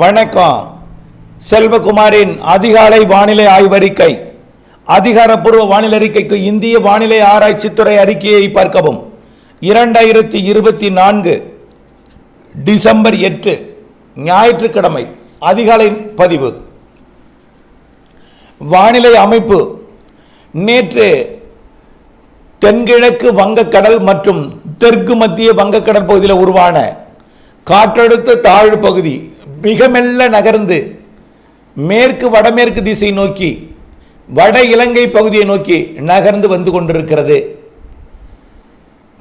வணக்கம். செல்வகுமாரின் அதிகாலை வானிலை ஆய்வறிக்கை. அதிகாரப்பூர்வ வானிலை அறிக்கைக்கு இந்திய வானிலை ஆராய்ச்சித்துறை அறிக்கையை பார்க்கவும். இரண்டாயிரத்தி இருபத்தி நான்கு டிசம்பர் எட்டு ஞாயிற்றுக்கிழமை அதிகாலை பதிவு. வானிலை அமைப்பு. நேற்று தென்கிழக்கு வங்கக்கடல் மற்றும் தெற்கு மத்திய வங்கக்கடல் பகுதியில் உருவான காற்றழுத்த தாழ்வு பகுதி மிக மெல்ல நகர்ந்து மேற்கு வடமேற்கு திசை நோக்கி வட இலங்கை பகுதியை நோக்கி நகர்ந்து வந்து கொண்டிருக்கிறது.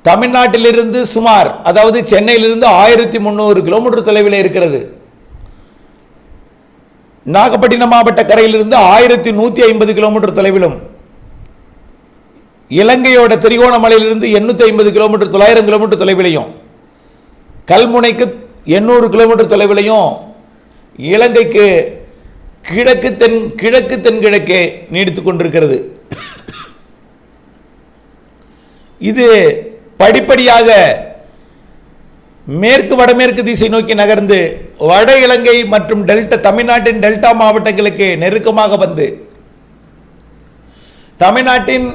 தமிழ்நாட்டிலிருந்து சுமார் அதாவது சென்னையிலிருந்து ஆயிரத்தி முந்நூறு கிலோமீட்டர் தொலைவில் இருக்கிறது. நாகப்பட்டினம் மாவட்ட கரையிலிருந்து ஆயிரத்தி நூற்றி ஐம்பது கிலோமீட்டர் தொலைவிலும் இலங்கையோட திரிகோணமலையிலிருந்து எண்ணூற்றி ஐம்பது கிலோமீட்டர் தொள்ளாயிரம் கிலோமீட்டர் தொலைவிலையும் கல்முனைக்கு எண்ணூறு கிலோமீட்டர் தொலைவிலையும் இலங்கைக்கு கிழக்கு தென் கிழக்கு தென்கிழக்கே நீடித்து கொண்டிருக்கிறது. இது படிப்படியாக மேற்கு வடமேற்கு திசை நோக்கி நகர்ந்து வட இலங்கை மற்றும் டெல்டா தமிழ்நாட்டின் டெல்டா மாவட்டங்களுக்கு நெருக்கமாக வந்து தமிழ்நாட்டின்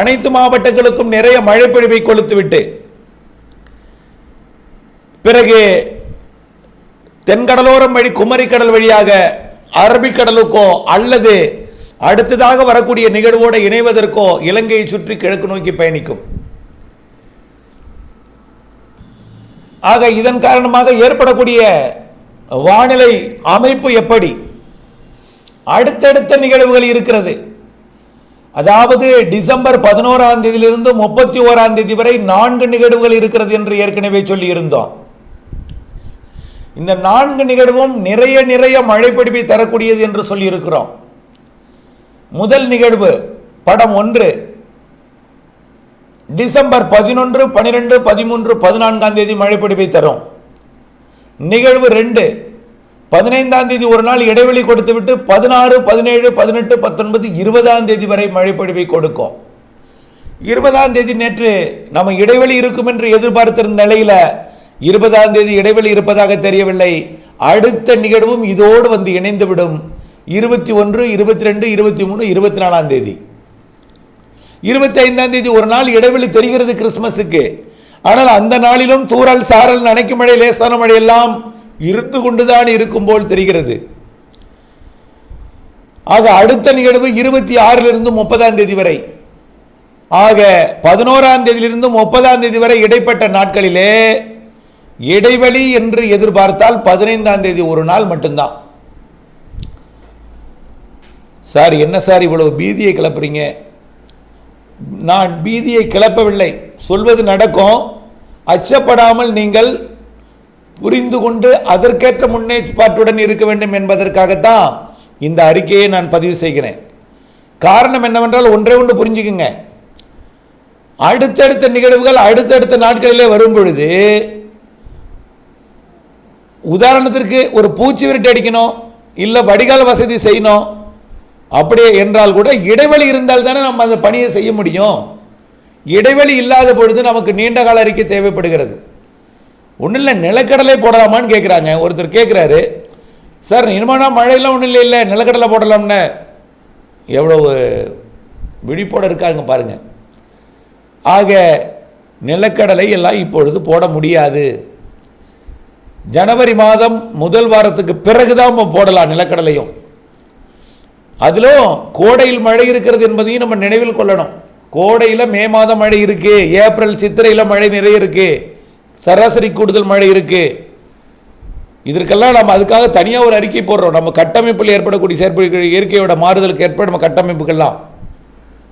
அனைத்து மாவட்டங்களுக்கும் நிறைய மழை பொழிவை கொளுத்துவிட்டு பிறகு தென்கடலோரம் வழி குமரிக்கடல் வழியாக அரபிக்கடலுக்கோ அல்லது அடுத்ததாக வரக்கூடிய நிகழ்வோடு இணைவதற்கோ இலங்கையை சுற்றி கிழக்கு நோக்கி பயணிக்கும். ஆக இதன் காரணமாக ஏற்படக்கூடிய வானிலை அமைப்பு எப்படி? அடுத்தடுத்த நிகழ்வுகள் இருக்கிறது. அதாவது டிசம்பர் பதினோராம் தேதியிலிருந்து முப்பத்தி ஓராம் தேதி வரை நான்கு நிகழ்வுகள் இருக்கிறது என்று ஏற்கனவே சொல்லியிருந்தோம். இந்த நான்கு நிகழ்வும் நிறைய நிறைய மழைப்பிடிப்பை தரக்கூடியது என்று சொல்லியிருக்கிறோம். முதல் நிகழ்வு படம் ஒன்று. டிசம்பர் பதினொன்று பனிரெண்டு பதிமூன்று பதினான்காம் தேதி மழைப்பிடிப்பை தரும். நிகழ்வு ரெண்டு. பதினைந்தாம் தேதி ஒரு நாள் இடைவெளி கொடுத்துவிட்டு பதினாறு பதினேழு பதினெட்டு பத்தொன்பது இருபதாம் தேதி வரை மழைப்பொழிவை கொடுக்கும். இருபதாம் தேதி நேற்று நம்ம இடைவெளி இருக்கும் என்று எதிர்பார்த்திருந்த நிலையில் இருபதாம் தேதி இடைவெளி இருப்பதாக தெரியவில்லை. அடுத்த நிகழ்வும் இதோடு வந்து இணைந்துவிடும். இருபத்தி ஒன்று இருபத்தி ரெண்டு இருபத்தி மூணு இருபத்தி நாலாம் தேதி. இருபத்தி ஐந்தாம் தேதி ஒரு நாள் இடைவெளி தெரிகிறது கிறிஸ்துமஸுக்கு. ஆனால் அந்த நாளிலும் தூரல் சாரல் நனைக்கும் மழை லேசான மழை எல்லாம் இருந்து கொண்டுதான் இருக்கும் போல் தெரிகிறது. ஆக அடுத்த நிகழ்வு இருபத்தி ஆறிலிருந்து முப்பதாம் தேதி வரை. ஆக பதினோராம் தேதியிலிருந்து முப்பதாம் தேதி வரை இடைப்பட்ட நாட்களிலே இடைவெளி என்று எதிர்பார்த்தால் பதினைந்தாம் தேதி ஒரு நாள் மட்டும்தான். சார் என்ன சார் இவ்வளவு பீதியை கிளப்புறீங்க? நான் பீதியை கிளப்பவில்லை. சொல்வது நடக்கும். அச்சப்படாமல் நீங்கள் புரிந்து கொண்டு அதற்கேற்ற முன்னேற்பாட்டுடன் இருக்க வேண்டும் என்பதற்காகத்தான் இந்த அறிக்கையை நான் பதிவு செய்கிறேன். காரணம் என்னவென்றால் ஒன்றே ஒன்று புரிஞ்சுக்குங்க. அடுத்தடுத்த நிகழ்வுகள் அடுத்தடுத்த நாட்களிலே வரும் பொழுது உதாரணத்திற்கு ஒரு பூச்சி விரட்டி அடிக்கணும் இல்லை வடிகால் வசதி செய்யணும் அப்படியே என்றால் கூட இடைவெளி இருந்தால் தானே நம்ம அந்த பணியை செய்ய முடியும். இடைவெளி இல்லாத பொழுது நமக்கு நீண்ட கால அறிக்கை தேவைப்படுகிறது. ஒன்றும் இல்லை நிலக்கடலை போடலாமான்னு கேட்குறாங்க ஒருத்தர் கேட்குறாரு சார் இனிமேனா மழையெல்லாம் ஒன்றும் இல்லை இல்லை நிலக்கடலை போடலாம்னு. எவ்வளவு விழிப்போடு இருக்காங்க பாருங்கள் ஆக நிலக்கடலை எல்லாம் இப்பொழுது போட முடியாது. ஜனவரி மாதம் முதல் வாரத்துக்கு பிறகு தான் நம்ம போடலாம் நிலக்கடலையும். அதிலும் கோடையில் மழை இருக்கிறது என்பதையும் நம்ம நினைவில் கொள்ளணும். கோடையில் மே மாதம் மழை இருக்கு ஏப்ரல் சித்திரையில் மழை நிறைய இருக்கு சராசரி கூடுதல் மழை இருக்கு. இதற்கெல்லாம் நம்ம அதுக்காக தனியாக ஒரு அறிக்கை போடுறோம். நம்ம கட்டமைப்பில் ஏற்படக்கூடிய செயற்ப இயற்கையோட மாறுதலுக்கு ஏற்ப நம்ம கட்டமைப்புகள்லாம்.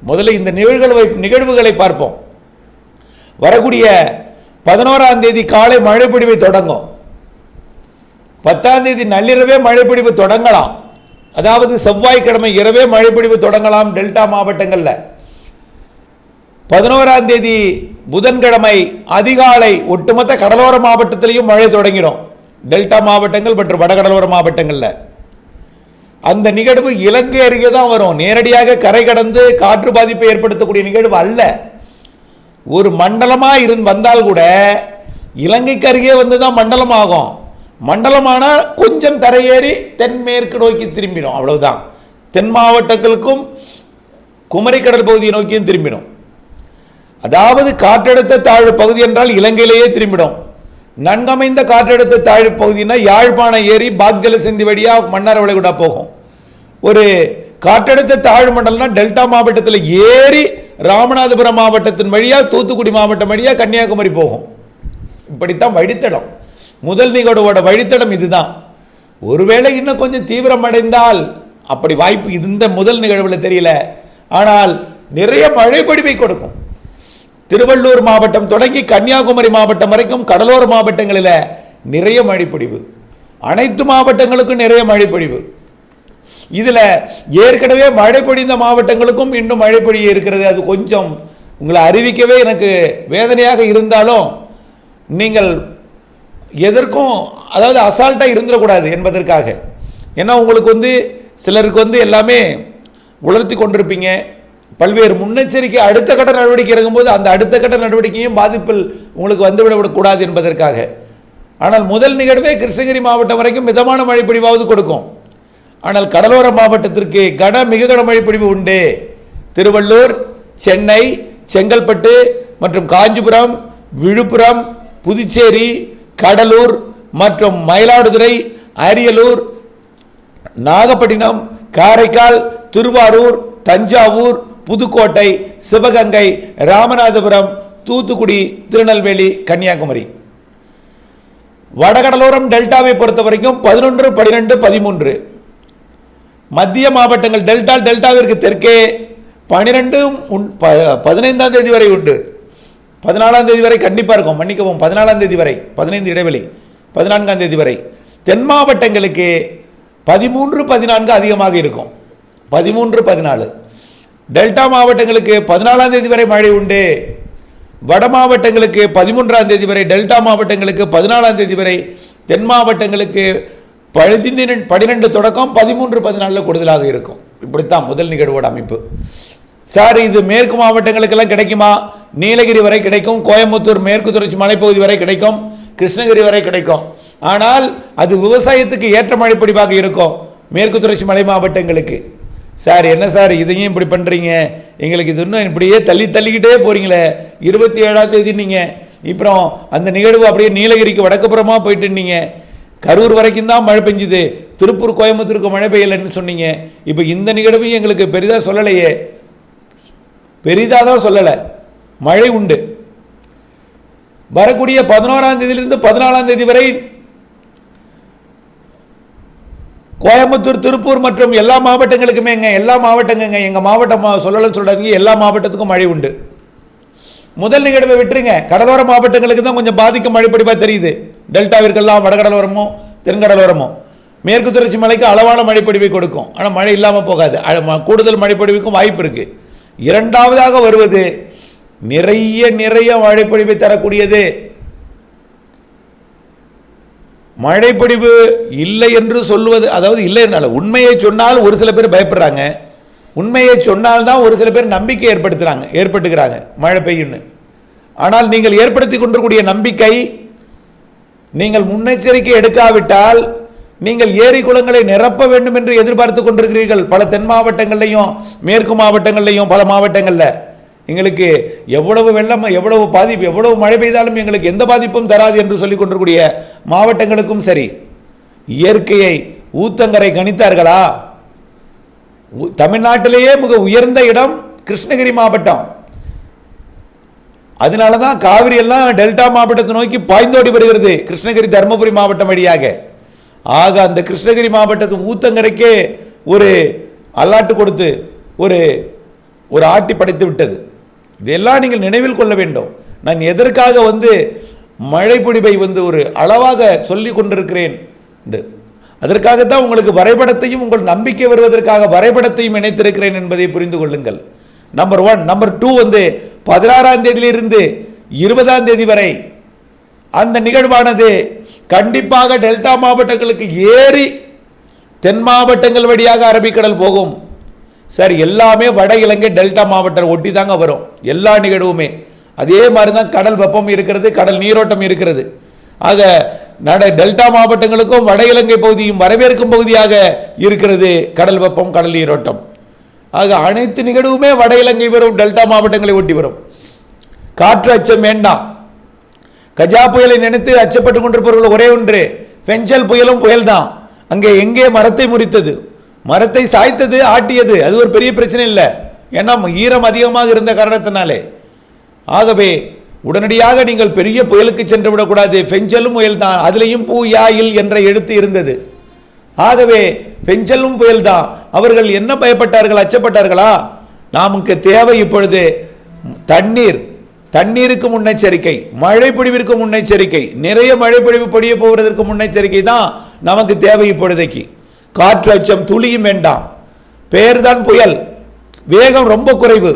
முதல்ல இந்த நிகழ்வுகளை நிகழ்வுகளை பார்ப்போம். வரக்கூடிய பதினோராம் தேதி காலை மழைப்பிடிவை தொடங்கும். பத்தாம் தேதி நள்ளிரவே மழைப்பிடிவு தொடங்கலாம். அதாவது செவ்வாய்க்கிழமை இரவே மழைப்பிடிவு தொடங்கலாம் டெல்டா மாவட்டங்களில். பதினோராம் தேதி புதன்கிழமை அதிகாலை ஒட்டுமொத்த கடலோர மாவட்டத்திலையும் மழை தொடங்கிடும். டெல்டா மாவட்டங்கள் மற்றும் வடகடலோர மாவட்டங்களில். அந்த நிகழ்வு இலங்கை அருகே தான் வரும். நேரடியாக கரை கடந்து காற்று பாதிப்பை ஏற்படுத்தக்கூடிய நிகழ்வு அல்ல. ஒரு மண்டலமாக இருந்து வந்தால் கூட இலங்கைக்கு அருகே வந்து தான் மண்டலம் ஆகும் மண்டலமானால் கொஞ்சம் தரையேறி தென்மேற்கு நோக்கி திரும்பிடும் அவ்வளவுதான். தென் மாவட்டங்களுக்கும் குமரிக்கடல் பகுதியை நோக்கியும் திரும்பிடும் அதாவது காற்றழுத்த தாழ்வு பகுதி என்றால் இலங்கையிலேயே திரும்பிடும் நன்கமைந்த காற்றழுத்த தாழ்வு பகுதினா யாழ்ப்பாணம் ஏறி பாக்ஜல சிந்தி வழியாக மன்னார் வளைகுடா போகும். ஒரு காற்றழுத்த தாழ்வு மண்டலம்னா டெல்டா மாவட்டத்தில் ஏறி ராமநாதபுரம் மாவட்டத்தின் வழியாக தூத்துக்குடி மாவட்டம் வழியாக கன்னியாகுமரி போகும். இப்படித்தான் வழித்தடம். முதல் நிகழ்வோட வழித்தடம் இதுதான். ஒருவேளை இன்னும் கொஞ்சம் தீவிரமடைந்தால் அப்படி வாய்ப்பு இந்த முதல் நிகழ்வில் தெரியல. ஆனால் நிறைய மழை கொடுக்கும். திருவள்ளூர் மாவட்டம் தொடங்கி கன்னியாகுமரி மாவட்டம் வரைக்கும் கடலோர மாவட்டங்களில் நிறைய மழைப்பொழிவு. அனைத்து மாவட்டங்களுக்கும் நிறைய மழைப்பொழிவு. இதில் ஏற்கனவே மழை பொழிந்த மாவட்டங்களுக்கும் இன்னும் மழை பொழிய இருக்கிறது. அது கொஞ்சம் உங்களை அறிவிக்கவே எனக்கு வேதனையாக இருந்தாலும் நீங்கள் எதற்கும் அதாவது அசால்ட்டாக இருந்துடக்கூடாது என்பதற்காக. ஏன்னா உங்களுக்கு வந்து சிலருக்கு வந்து எல்லாமே உலர்த்தி கொண்டிருப்பீங்க. பல்வேறு முன்னெச்சரிக்கை அடுத்த கட்ட நடவடிக்கை இறங்கும்போது அந்த அடுத்த கட்ட நடவடிக்கையும் பாதிப்பில் உங்களுக்கு வந்துவிடக்கூடாது என்பதற்காக. ஆனால் முதல் நிகழ்வே கிருஷ்ணகிரி மாவட்டம் வரைக்கும் மிதமான மழைப்பிடிவாவது கொடுக்கும். ஆனால் கடலோர மாவட்டத்திற்கு கன மிக கன மழை உண்டு. திருவள்ளூர் சென்னை செங்கல்பட்டு மற்றும் காஞ்சிபுரம் விழுப்புரம் புதுச்சேரி கடலூர் மற்றும் மயிலாடுதுறை அரியலூர் நாகப்பட்டினம் காரைக்கால் திருவாரூர் தஞ்சாவூர் புதுக்கோட்டை சிவகங்கை ராமநாதபுரம் தூத்துக்குடி திருநெல்வேலி கன்னியாகுமரி. வடகடலோரம் டெல்டாவை பொறுத்த வரைக்கும் பதினொன்று பனிரெண்டு பதிமூன்று. மத்திய மாவட்டங்கள் டெல்டா டெல்டாவிற்கு தெற்கே பனிரெண்டு பதினைந்தாம் தேதி வரை உண்டு. பதினாலாம் தேதி வரை கண்டிப்பாக இருக்கும். மன்னிக்கவும் பதினாலாம் தேதி வரை பதினைந்து இடைவெளி பதினான்காம் தேதி வரை. தென் மாவட்டங்களுக்கு பதிமூன்று பதினான்கு அதிகமாக இருக்கும். பதிமூன்று பதினாலு. டெல்டா மாவட்டங்களுக்கு பதினாலாம் தேதி வரை மழை உண்டு. வட மாவட்டங்களுக்கு பதிமூன்றாம் தேதி வரை டெல்டா மாவட்டங்களுக்கு பதினாலாம் தேதி வரை தென் மாவட்டங்களுக்கு பதினெண்டு பன்னிரெண்டு தொடக்கம் பதிமூன்று பதினாலில் கூடுதலாக இருக்கும். இப்படித்தான் முதல் நிகழ்வோட அமைப்பு. சார் இது மேற்கு மாவட்டங்களுக்கெல்லாம் கிடைக்குமா? நீலகிரி வரை கிடைக்கும் கோயம்புத்தூர் மேற்கு தொடர்ச்சி மலைப்பகுதி வரை கிடைக்கும் கிருஷ்ணகிரி வரை கிடைக்கும். ஆனால் அது விவசாயத்துக்கு ஏற்ற மழைப்பொழிவாக இருக்கும் மேற்கு தொடர்ச்சி மலை மாவட்டங்களுக்கு. சார் என்ன சார் இதையும் இப்படி பண்ணுறீங்க எங்களுக்கு இது இன்னும் இப்படியே தள்ளி தள்ளிக்கிட்டே போகிறீங்களே இருபத்தி ஏழாம் தேதி நீங்கள் அப்புறம் அந்த நிகழ்வு அப்படியே நீலகிரிக்கு வடக்குப்புறமாக போயிட்டு இருந்தீங்க கரூர் வரைக்கும் தான் மழை பெஞ்சுது. திருப்பூர் கோயம்புத்தூருக்கு மழை பெய்யலைன்னு சொன்னீங்க. இப்போ இந்த நிகழ்வையும் எங்களுக்கு பெரிதாக சொல்லலையே. பெரிதாக தான் சொல்லலை. மழை உண்டு. வரக்கூடிய பதினோராம் தேதியிலிருந்து பதினாலாம் தேதி வரை கோயம்புத்தூர் திருப்பூர் மற்றும் எல்லா மாவட்டங்களுக்குமே எங்க எல்லா மாவட்டங்கங்க எங்கள் மாவட்டம் சொல்லலன்னு சொல்கிறதுக்கு எல்லா மாவட்டத்துக்கும் மழை உண்டு. முதல் நிகழ்வை விட்டுருங்க. கடலோர மாவட்டங்களுக்கு தான் கொஞ்சம் பாதிக்கும் மழைப்படிப்பாக தெரியுது. டெல்டாவிற்கெல்லாம் வடகடலோரமோ தென்கடலோரமோ. மேற்கு தொடர்ச்சி மலைக்கு அளவான மழைப்பொழிவை கொடுக்கும். ஆனால் மழை இல்லாமல் போகாது. ம- கூடுதல் மழைப்பொழிவுக்கும் வாய்ப்பு இருக்குது இரண்டாவதாக வருவது நிறைய நிறைய மழைப்பொழிவை தரக்கூடியது. மழைப்பொழிவு இல்லை என்று சொல்லுவது அதாவது இல்லை என்னால உண்மையை சொன்னால் ஒரு சில பேர் பயப்படுறாங்க. உண்மையை சொன்னால்தான் ஒரு சில பேர் நம்பிக்கை ஏற்படுத்துகிறாங்க ஏற்பட்டுக்கிறாங்க மழை பெய்யும்னு. ஆனால் நீங்கள் ஏற்படுத்தி கொண்டிருக்கூடிய நம்பிக்கை நீங்கள் முன்னெச்சரிக்கை எடுக்காவிட்டால் நீங்கள் ஏரி குளங்களை நிரப்ப வேண்டும் என்று எதிர்பார்த்து கொண்டிருக்கிறீர்கள். பல தென் மாவட்டங்கள்லையும் மேற்கு மாவட்டங்கள்லையும் பல மாவட்டங்களில். எங்களுக்கு எவ்வளவு வெள்ளம் எவ்வளவு பாதிப்பு எவ்வளவு மழை பெய்தாலும் எங்களுக்கு எந்த பாதிப்பும் தராது என்று சொல்லிக் கொண்டிருக்கூடிய மாவட்டங்களுக்கும் சரி. இயற்கையை ஊத்தங்கரை கணித்தார்களா? உ- தமிழ்நாட்டிலேயே மிக உயர்ந்த இடம் கிருஷ்ணகிரி மாவட்டம். அதனால தான் காவிரி எல்லாம் டெல்டா மாவட்டத்தை நோக்கி பாய்ந்தோடி வருகிறது கிருஷ்ணகிரி தருமபுரி மாவட்டம் வழியாக. ஆக அந்த கிருஷ்ணகிரி மாவட்டத்தின் ஊத்தங்கரைக்கே ஒரு அல்லாட்டு கொடுத்து ஒரு ஒரு ஆட்டி படைத்து விட்டது. இதெல்லாம் நீங்கள் நினைவில் கொள்ள வேண்டும். நான் எதற்காக வந்து மழை பொழிவை வந்து ஒரு அளவாக சொல்லி கொண்டிருக்கிறேன்? என்று. அதற்காகத்தான் உங்களுக்கு வரைபடத்தையும் உங்கள் நம்பிக்கை வருவதற்காக வரைபடத்தையும் இணைத்திருக்கிறேன் என்பதை புரிந்து கொள்ளுங்கள். நம்பர் ஒன் நம்பர் டூ வந்து பதினாறாம் தேதியிலிருந்து இருபதாம் தேதி வரை அந்த நிகழ்வானது கண்டிப்பாக டெல்டா மாவட்டங்களுக்கு ஏறி தென் மாவட்டங்கள் வழியாக அரபிக்கடல் போகும். சார் எல்லாமே வட இலங்கை டெல்டா மாவட்டம் ஒட்டி தாங்க வரும். எல்லா நிகழ்வுமே. அதே மாதிரி தான் கடல் வெப்பம் இருக்கிறது கடல் நீரோட்டம் இருக்கிறது. ஆக நட டெல்டா மாவட்டங்களுக்கும் வட இலங்கை பகுதியும் வரவேற்கும் பகுதியாக இருக்கிறது கடல் வெப்பம் கடல் நீரோட்டம். ஆக அனைத்து நிகழ்வுமே வட இலங்கை வரும் டெல்டா மாவட்டங்களை ஒட்டி வரும். காற்று அச்சம் வேண்டாம் கஜா புயலை நினைத்து அச்சப்பட்டு கொண்டிருப்பவர்கள் ஒரே ஒன்று. பெஞ்சல் புயலும் புயல்தான். அங்கே எங்கே மரத்தை முறித்தது? மரத்தை சாய்த்தது ஆட்டியது. அது ஒரு பெரிய பிரச்சனை இல்லை. ஏன்னா ஈரம் அதிகமாக இருந்த காரணத்தினாலே. ஆகவே உடனடியாக நீங்கள் பெரிய புயலுக்கு சென்று விடக்கூடாது. பெஞ்சலும் புயல் தான் அதுலேயும் பூ யாயில் என்ற எழுத்து இருந்தது. ஆகவே பெஞ்சலும் புயல் தான் அவர்கள் என்ன பயப்பட்டார்கள் அச்சப்பட்டார்களா? நமக்கு தேவை இப்பொழுது தண்ணீர். தண்ணீருக்கு முன்னெச்சரிக்கை. மழை முன்னெச்சரிக்கை. நிறைய மழை பொழிவு பொழிய போவதற்கு முன்னெச்சரிக்கை தான் நமக்கு தேவை இப்பொழுதைக்கு. காற்று அச்சம் துளியும் வேண்டாம். பெயர்தான் புயல். வேகம் ரொம்ப குறைவு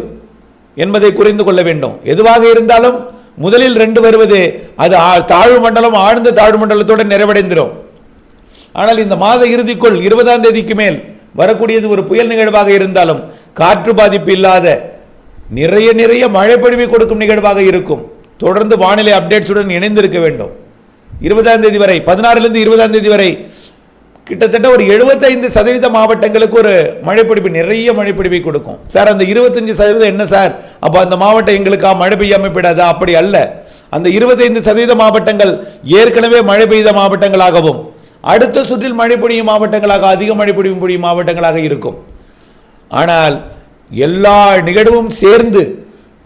என்பதை புரிந்து கொள்ள வேண்டும். எதுவாக இருந்தாலும் முதலில் ரெண்டு வருவது அது ஆ- தாழ்வு மண்டலம் ஆழ்ந்த தாழ்வு மண்டலத்தோடு நிறைவடைந்துடும் ஆனால் இந்த மாத இறுதிக்குள் இருபதாம் தேதிக்கு மேல் வரக்கூடியது ஒரு புயல் நிகழ்வாக இருந்தாலும் காற்று பாதிப்பு இல்லாத நிறைய நிறைய மழை பொழிவை கொடுக்கும் நிகழ்வாக இருக்கும். தொடர்ந்து வானிலை அப்டேட்ஸுடன் இணைந்திருக்க வேண்டும். இருபதாம் தேதி வரை பதினாறுலேருந்து இருபதாம் தேதி வரை கிட்டத்தட்ட ஒரு 75% சதவீத மாவட்டங்களுக்கு ஒரு மழைப்பிடிப்பு நிறைய மழைப்பிடிப்பை கொடுக்கும். சார் அந்த 25% சதவீதம் என்ன சார்? அப்போ அந்த மாவட்டம் எங்களுக்கா மழை பெய்யாமல் போயிடாதா? அப்படி அல்ல. அந்த 25% சதவீத மாவட்டங்கள் ஏற்கனவே மழை பெய்த மாவட்டங்களாகவும் அடுத்த சுற்றில் மழை பொழியும் மாவட்டங்களாக அதிக மழை பொழியும் பொழியும் மாவட்டங்களாக இருக்கும். ஆனால் எல்லா நிகழ்வும் சேர்ந்து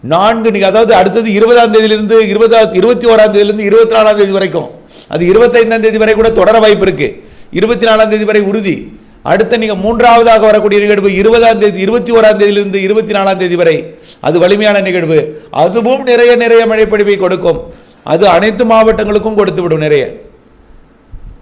நான்கு நிக- அதாவது அடுத்தது இருபதாம் தேதியிலிருந்து இருபதா இருபத்தி ஓராம் தேதியிலிருந்து இருபத்தி நாலாம் தேதி வரைக்கும் அது இருபத்தைந்தாம் தேதி வரை கூட தொடர வாய்ப்பு இருக்குது இருபத்தி நாலாம் தேதி வரை உறுதி. அடுத்த நீங்கள் மூன்றாவதாக வரக்கூடிய நிகழ்வு இருபதாம் தேதி இருபத்தி ஓராம் தேதியிலிருந்து இருபத்தி நாலாம் தேதி வரை. அது வலிமையான நிகழ்வு. அதுவும் நிறைய நிறைய மழைப்பொழிவை கொடுக்கும். அது அனைத்து மாவட்டங்களுக்கும் கொடுத்து விடும் நிறைய.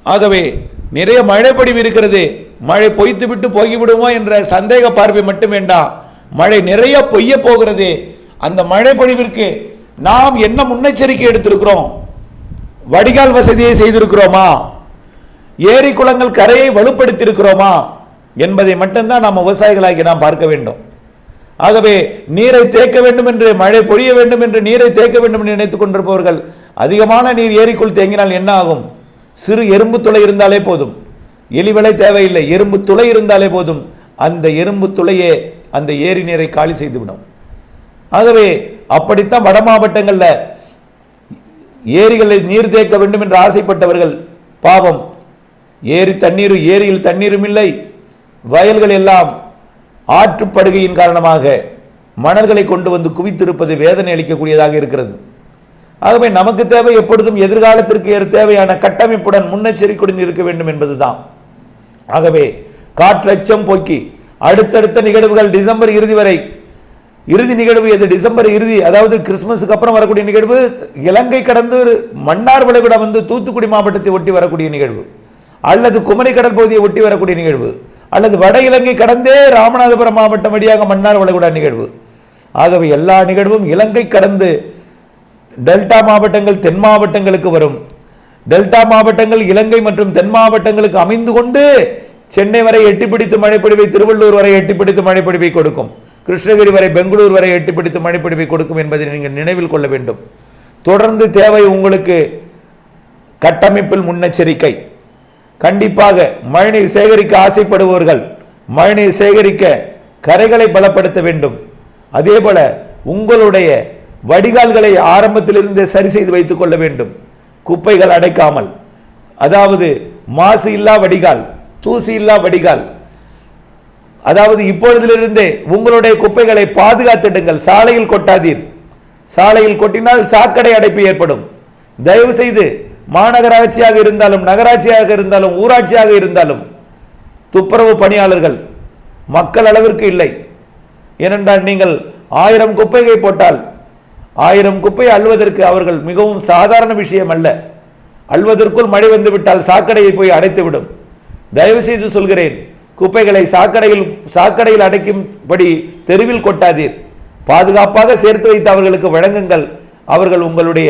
ஆகவே நிறைய மழைப்பொழிவு இருக்கிறது. மழை பொய்த்து விட்டு போய்விடுமோ என்ற சந்தேக பார்வை மட்டும் வேண்டாம். மழை நிறைய பொய்ய போகிறது. அந்த மழை பொழிவிற்கு நாம் என்ன முன்னெச்சரிக்கை எடுத்திருக்கிறோம்? வடிகால் வசதியை செய்திருக்கிறோமா? ஏரி குளங்கள் கரையை வலுப்படுத்தியிருக்கிறோமா என்பதை மட்டும்தான் நாம் விவசாயிகளாகி நாம் பார்க்க வேண்டும். ஆகவே நீரை தேக்க வேண்டும் என்று மழை பொழிய வேண்டும் என்று நீரை தேக்க வேண்டும் என்று நினைத்துக் கொண்டிருப்பவர்கள் அதிகமான நீர் ஏரிக்குள் தேங்கினால் என்ன ஆகும்? சிறு எறும்பு துளை இருந்தாலே போதும். எலிவலை தேவையில்லை எறும்பு துளை இருந்தாலே போதும். அந்த எறும்பு துளையே அந்த ஏரி நீரை காலி செய்துவிடும். ஆகவே அப்படித்தான் வட மாவட்டங்களில் ஏரிகளில் நீர் தேக்க வேண்டும் என்று ஆசைப்பட்டவர்கள் பாவம் ஏரி தண்ணீர் ஏரியில் தண்ணீரும் இல்லை வயல்கள் எல்லாம் ஆற்றுப்படுகையின் காரணமாக மணல்களை கொண்டு வந்து குவித்திருப்பது வேதனை அளிக்கக்கூடியதாக இருக்கிறது. ஆகவே நமக்கு தேவை எப்பொழுதும் எதிர்காலத்திற்கு ஏற தேவையான கட்டமைப்புடன் முன்னெச்சரிக்கையுடன் இருக்க வேண்டும் என்பதுதான். ஆகவே காற்றச்சம் போக்கி அடுத்தடுத்த நிகழ்வுகள் டிசம்பர் இறுதி வரை இறுதி நிகழ்வு எது? டிசம்பர் இறுதி அதாவது கிறிஸ்மஸுக்கு அப்புறம் வரக்கூடிய நிகழ்வு இலங்கை கடந்து மன்னார் விளைவிடம் வந்து தூத்துக்குடி மாவட்டத்தை ஒட்டி வரக்கூடிய நிகழ்வு. அல்லது குமரி கடல் பகுதியை ஒட்டி வரக்கூடிய நிகழ்வு அல்லது வட இலங்கை கடந்தே ராமநாதபுரம் மாவட்டம் வழியாக மன்னார் வளைகுடா நிகழ்வு. ஆகவே எல்லா நிகழ்வும் இலங்கை கடந்து டெல்டா மாவட்டங்கள் தென் மாவட்டங்களுக்கு வரும். டெல்டா மாவட்டங்கள் இலங்கை மற்றும் தென் மாவட்டங்களுக்கு அமைந்து கொண்டு சென்னை வரை எட்டிப்பிடித்து மழைப்பொழிவை திருவள்ளூர் வரை எட்டிப்பிடித்து மழைப்பொழிவை கொடுக்கும். கிருஷ்ணகிரி வரை பெங்களூர் வரை எட்டிப்பிடித்து மழைப்பொழிவை கொடுக்கும் என்பதை நீங்கள் நினைவில் கொள்ள வேண்டும். தொடர்ந்து தேவை உங்களுக்கு கட்டமைப்பில் முன்னெச்சரிக்கை. கண்டிப்பாக மழைநீர் சேகரிக்க ஆசைப்படுபவர்கள் மழைநீர் சேகரிக்க கரைகளை பலப்படுத்த வேண்டும். அதேபோல உங்களுடைய வடிகால்களை ஆரம்பத்திலிருந்தே சரி செய்து வைத்துக் கொள்ள வேண்டும். குப்பைகள் அடைக்காமல். அதாவது மாசு இல்லா வடிகால் தூசி இல்லா வடிகால். அதாவது இப்பொழுதிலிருந்தே உங்களுடைய குப்பைகளை பாதுகாத்திடுங்கள். சாலையில் கொட்டாதீர். சாலையில் கொட்டினால் சாக்கடை அடைப்பு ஏற்படும். தயவு செய்து மாநகராட்சியாக இருந்தாலும் நகராட்சியாக இருந்தாலும் ஊராட்சியாக இருந்தாலும் துப்புரவு பணியாளர்கள் மக்கள் அளவிற்கு இல்லை. ஏனென்றால் நீங்கள் ஆயிரம் குப்பையை போட்டால் ஆயிரம் குப்பை அள்ளுவதற்கு அவர்கள் மிகவும் சாதாரண விஷயம் அல்ல. அள்வதற்குள் மழை வந்துவிட்டால் சாக்கடையை போய் அடைத்துவிடும் தயவு செய்து சொல்கிறேன் குப்பைகளை சாக்கடையில் சாக்கடையில் அடைக்கும்படி தெருவில் கொட்டாதீர். பாதுகாப்பாக சேர்த்து வைத்து அவர்களுக்கு வழங்குங்கள். அவர்கள் உங்களுடைய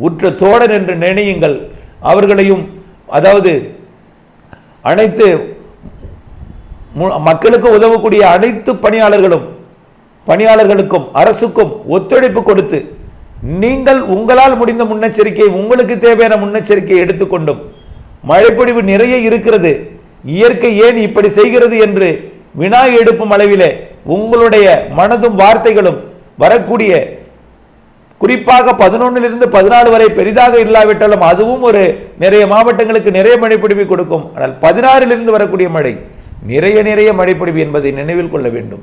உற்ற தோழன் என்று நினையுங்கள். அவர்களையும் அதாவது அனைத்து மு- மக்களுக்கு உதவக்கூடிய அனைத்து பணியாளர்களும் பணியாளர்களுக்கும் அரசுக்கும் ஒத்துழைப்பு கொடுத்து நீங்கள் உங்களால் முடிந்த முன்னெச்சரிக்கை உங்களுக்கு தேவையான முன்னெச்சரிக்கை எடுத்துக்கொண்டும் மழைப்பொழிவு நிறைய இருக்கிறது இயற்கை ஏன் இப்படி செய்கிறது என்று வினா எடுப்பும் அளவிலே உங்களுடைய மனதும் வார்த்தைகளும் வரக்கூடிய குறிப்பாக பதினொன்னிலிருந்து பதினாலு வரை பெரிதாக இல்லாவிட்டாலும் அதுவும் ஒரு நிறைய மாவட்டங்களுக்கு நிறைய மழைப்பிடிவு கொடுக்கும். ஆனால் பதினாறிலிருந்து வரக்கூடிய மழை நிறைய நிறைய மழைப்பிடிவு என்பதை நினைவில் கொள்ள வேண்டும்.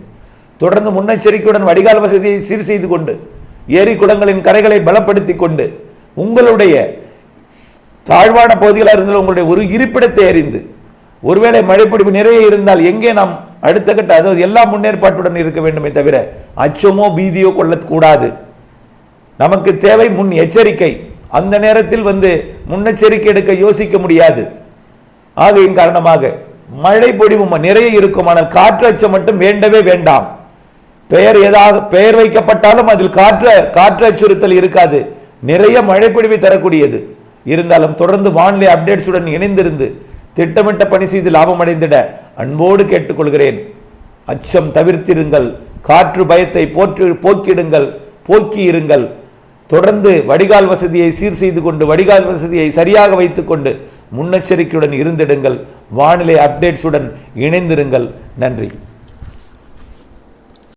தொடர்ந்து முன்னெச்சரிக்கையுடன் வடிகால் வசதியை சீர் செய்து கொண்டு ஏரி குளங்களின் கரைகளை பலப்படுத்தி கொண்டு உங்களுடைய தாழ்வான பகுதிகளாக இருந்தால் உங்களுடைய ஒரு இருப்பிடத்தை அறிந்து ஒருவேளை மழைப்பிடிவு நிறைய இருந்தால் எங்கே நாம் அடுத்த கட்ட அதாவது எல்லா முன்னேற்பாட்டுடன் இருக்க வேண்டுமே தவிர அச்சமோ பீதியோ கொள்ளக்கூடாது. நமக்கு தேவை முன் எச்சரிக்கை. அந்த நேரத்தில் வந்து முன்னெச்சரிக்கை எடுக்க யோசிக்க முடியாது. ஆகையின் காரணமாக மழை பொழிவு நிறைய இருக்கும். ஆனால் காற்று அச்சம் மட்டும் வேண்டவே வேண்டாம். பெயர் ஏதாக பெயர் வைக்கப்பட்டாலும் அதில் காற்று காற்று அச்சுறுத்தல் இருக்காது. நிறைய மழை பொழிவை தரக்கூடியது. இருந்தாலும் தொடர்ந்து வானிலை அப்டேட்ஸுடன் இணைந்திருந்து திட்டமிட்ட பணி செய்து லாபமடைந்திட அன்போடு கேட்டுக்கொள்கிறேன். அச்சம் தவிர்த்திருங்கள் காற்று பயத்தை போற்று போக்கிடுங்கள். போக்கியிருங்கள். தொடர்ந்து வடிகால் வசதியை சீர் செய்து கொண்டு வடிகால் வசதியை சரியாக வைத்துக்கொண்டு முன்னெச்சரிக்கையுடன் இருந்திடுங்கள். வானிலை அப்டேட்ஸுடன் இணைந்திருங்கள். நன்றி.